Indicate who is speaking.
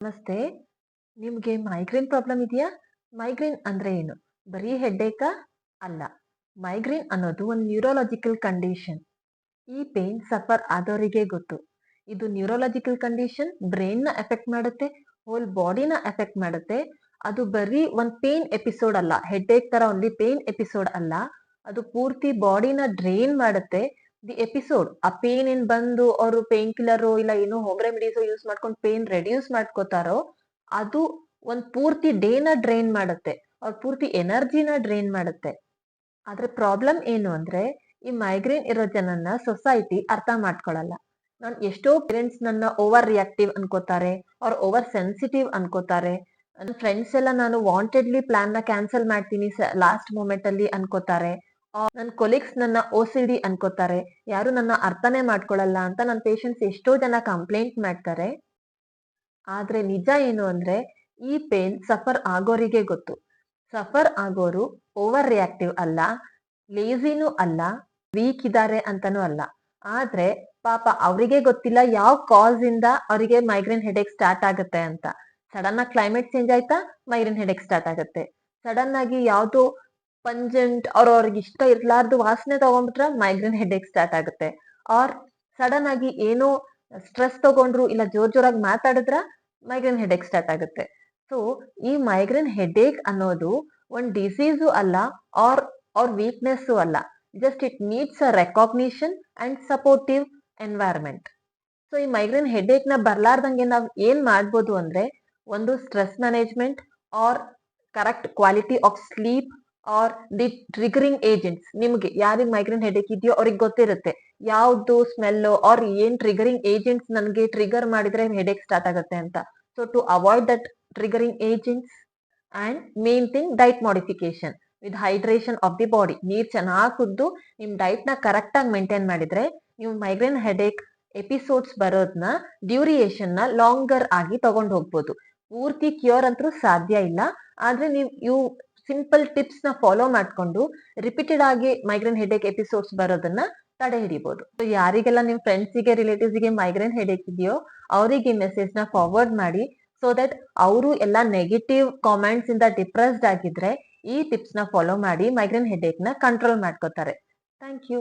Speaker 1: ನಮಸ್ತೆ. ನಿಮಗೆ migraine problem ಇದೆಯಾ? ಮೈಗ್ರೇನ್ ಅಂದರೆ ಏನು? ಬರೀ ಹೆಡ್ಡೇಕ ಅಲ್ಲ. ಮೈಗ್ರೇನ್ ಅನ್ನೋದು ಒಂದು ನ್ಯೂರೋಲಾಜಿಕಲ್ ಕಂಡೀಷನ್ ಈ ಪೇನ್ ಸಫರ್ ಆದವರಿಗೆ ಗೊತ್ತು. ಇದು ನ್ಯೂರೋಲಾಜಿಕಲ್ ಕಂಡೀಷನ್ ಬ್ರೈನ್ನ ಎಫೆಕ್ಟ್ ಮಾಡುತ್ತೆ ಹೋಲ್ ಬಾಡಿನ ಎಫೆಕ್ಟ್ ಮಾಡುತ್ತೆ. ಅದು ಬರೀ ಒಂದು ಪೇನ್ ಎಪಿಸೋಡ್ ಅಲ್ಲ. ಹೆಡ್ಡೇಕ್ ಥರ ಓನ್ಲಿ ಪೇನ್ ಎಪಿಸೋಡ್ ಅಲ್ಲ. ಅದು ಪೂರ್ತಿ ಬಾಡಿನ ಡ್ರೈನ್ ಮಾಡುತ್ತೆ. ದಿ ಎಪಿಸೋಡ್ ಆ ಪೇನ್ ಏನ್ ಬಂದು ಅವರು ಪೇನ್ ಕಿಲ್ಲರ್ ಇಲ್ಲ ಏನೋ ಹೋಮ್ ರೆಮಿಡೀಸ್ ಯೂಸ್ ಮಾಡ್ಕೊಂಡು ಪೇನ್ ರೆಡ್ಯೂಸ್ ಮಾಡ್ಕೋತಾರೋ, ಅದು ಒಂದ್ ಪೂರ್ತಿ ಡೇನ ಡ್ರೈನ್ ಮಾಡುತ್ತೆ. ಅವ್ರ ಪೂರ್ತಿ ಎನರ್ಜಿನ ಡ್ರೈನ್ ಮಾಡುತ್ತೆ. ಆದ್ರೆ ಪ್ರಾಬ್ಲಮ್ ಏನು ಅಂದ್ರೆ, ಈ ಮೈಗ್ರೇನ್ ಇರೋ ಜನನ್ನ ಸೊಸೈಟಿ ಅರ್ಥ ಮಾಡ್ಕೊಳಲ್ಲ. ನಾನ್ ಎಷ್ಟೋ ಪೇರೆಂಟ್ಸ್ ನನ್ನ ಓವರ್ ರಿಯಾಕ್ಟಿವ್ ಅನ್ಕೋತಾರೆ, ಅವ್ರ ಓವರ್ ಸೆನ್ಸಿಟಿವ್ ಅನ್ಕೋತಾರೆ. ನನ್ನ ಫ್ರೆಂಡ್ಸ್ ಎಲ್ಲ ನಾನು ವಾಂಟೆಡ್ಲಿ ಪ್ಲಾನ್ನ ಕ್ಯಾನ್ಸಲ್ ಮಾಡ್ತೀನಿ ಲಾಸ್ಟ್ ಮೂಮೆಂಟ್ ಅಲ್ಲಿ ಅನ್ಕೋತಾರೆ. ನನ್ನ ಕೊಲೀಗ್ಸ್ ನನ್ನ ಓ ಸಿ ಡಿ ಅನ್ಕೋತಾರೆ. ಯಾರು ನನ್ನ ಅರ್ಥನೇ ಮಾಡ್ಕೊಳಲ್ಲ ಅಂತ ನನ್ನ ಪೇಷಂಟ್ಸ್ ಎಷ್ಟೋ ಜನ ಕಂಪ್ಲೇಂಟ್ ಮಾಡ್ತಾರೆ. ಆದ್ರೆ ನಿಜ ಏನು ಅಂದ್ರೆ, ಈ ಪೇನ್ ಸಫರ್ ಆಗೋರಿಗೆ ಗೊತ್ತು. ಸಫರ್ ಆಗೋರು ಓವರ್ ರಿಯಾಕ್ಟಿವ್ ಅಲ್ಲ ಲೇಸಿನೂ ಅಲ್ಲ ವೀಕ್ ಇದ್ದಾರೆ ಅಂತಾನೂ ಅಲ್ಲ. ಆದ್ರೆ ಪಾಪ ಅವರಿಗೆ ಗೊತ್ತಿಲ್ಲ ಯಾವ ಕಾಸ್ ಇಂದ ಅವರಿಗೆ ಮೈಗ್ರೇನ್ ಹೆಡೇಕ್ ಸ್ಟಾರ್ಟ್ ಆಗುತ್ತೆ ಅಂತ. ಸಡನ್ ಆಗಿ ಕ್ಲೈಮೇಟ್ ಚೇಂಜ್ ಆಯ್ತಾ ಮೈಗ್ರೇನ್ ಹೆಡೇಕ್ ಸ್ಟಾರ್ಟ್ ಆಗುತ್ತೆ. ಸಡನ್ ಆಗಿ ಯಾವ್ದೋ ಪಂಜೆಂಟ್ ಅವ್ರ ಅವ್ರಿಗೆ ಇಷ್ಟ ಇರ್ಲಾರ್ದು ವಾಸನೆ ತಗೊಂಡ್ಬಿಟ್ರೆ ಮೈಗ್ರೇನ್ ಹೆಡೇಕ್ ಸ್ಟಾರ್ಟ್ ಆಗುತ್ತೆ. ಆರ್ ಸಡನ್ ಆಗಿ ಏನೋ ಸ್ಟ್ರೆಸ್ ತಗೊಂಡ್ರು ಇಲ್ಲ ಜೋರ್ ಜೋರಾಗಿ ಮಾತಾಡಿದ್ರ ಮೈಗ್ರೇನ್ ಹೆಡೇಕ್ ಸ್ಟಾರ್ಟ್ ಆಗುತ್ತೆ. ಸೊ ಈ ಮೈಗ್ರೇನ್ ಹೆಡೇಕ್ ಅನ್ನೋದು ಒಂದ್ ಡಿಸೀಸು ಅಲ್ಲ ಆರ್ ಅವ್ರ ವೀಕ್ನೆಸ್ಸು ಅಲ್ಲ. Just it needs a recognition and supportive environment so ಈ ಮೈಗ್ರೇನ್ ಹೆಡೇಕ್ನ ಬರ್ಲಾರ್ದಂಗೆ ನಾವ್ ಏನ್ ಮಾಡ್ಬೋದು ಅಂದ್ರೆ ಒಂದು stress management or correct quality of sleep or the triggering agents ನಿಮ್ಗೆ ಯಾರಿಗೆ ಮೈಗ್ರೇನ್ ಹೆಡೇಕ್ ಇದೆಯೋ ಅವ್ರಿಗೆ ಗೊತ್ತಿರುತ್ತೆ. ಯಾವ್ದು ಸ್ಮೆಲ್ ಆರ್ ಏನ್ ಟ್ರಿಗರಿಂಗ್ ಏಜೆಂಟ್ಸ್ ನನಗೆ ಟ್ರಿಗರ್ ಮಾಡಿದ್ರೆ ಹೆಡೇಕ್ ಸ್ಟಾರ್ಟ್ ಆಗುತ್ತೆ ಅಂತ. So to avoid that triggering agents and main thing diet modification with hydration of the body ನೀರ್ ಚೆನ್ನಾಗಿ ಕುದ್ದು ನಿಮ್ ಡೈಟ್ನ ಕರೆಕ್ಟ್ ಆಗಿ ಮೇಂಟೈನ್ ಮಾಡಿದ್ರೆ ನೀವು ಮೈಗ್ರೇನ್ ಹೆಡೇಕ್ ಎಪಿಸೋಡ್ಸ್ ಬರೋದ್ನ ಡ್ಯೂರಿಯೇಷನ್ನ ಲಾಂಗರ್ ಆಗಿ ತಗೊಂಡು ಹೋಗ್ಬೋದು. ಪೂರ್ತಿ ಕ್ಯೂರ್ ಅಂತೂ ಸಾಧ್ಯ ಇಲ್ಲ. ಆದ್ರೆ ನೀವು ಇವು ಸಿಂಪಲ್ ಟಿಪ್ಸ್ನ ಫಾಲೋ ಮಾಡ್ಕೊಂಡು ರಿಪೀಟೆಡ್ ಆಗಿ ಮೈಗ್ರೇನ್ ಹೆಡೇಕ್ ಎಪಿಸೋಡ್ಸ್ ಬರೋದನ್ನ ತಡೆ ಹಿಡಿಬಹುದು ಸೊ ಯಾರಿಗೆಲ್ಲ ನಿಮ್ ಫ್ರೆಂಡ್ಸಿಗೆ ರಿಲೇಟಿವ್ಸ್ಗೆ ಮೈಗ್ರೇನ್ ಹೆಡೇಕ್ ಇದೆಯೋ ಅವರಿಗೆ ಮೆಸೇಜ್ನ ಫಾರ್ವರ್ಡ್ ಮಾಡಿ ಸೊ ದಟ್ ಅವರು ಎಲ್ಲ ನೆಗೆಟಿವ್ ಕಾಮೆಂಟ್ಸ್ ಇಂದ ಡಿಪ್ರೆಸ್ಡ್ ಆಗಿದ್ರೆ ಈ ಟಿಪ್ಸ್ನ ಫಾಲೋ ಮಾಡಿ ಮೈಗ್ರೇನ್ ಹೆಡೇಕ್ನ ಕಂಟ್ರೋಲ್ ಮಾಡ್ಕೋತಾರೆ. Thank you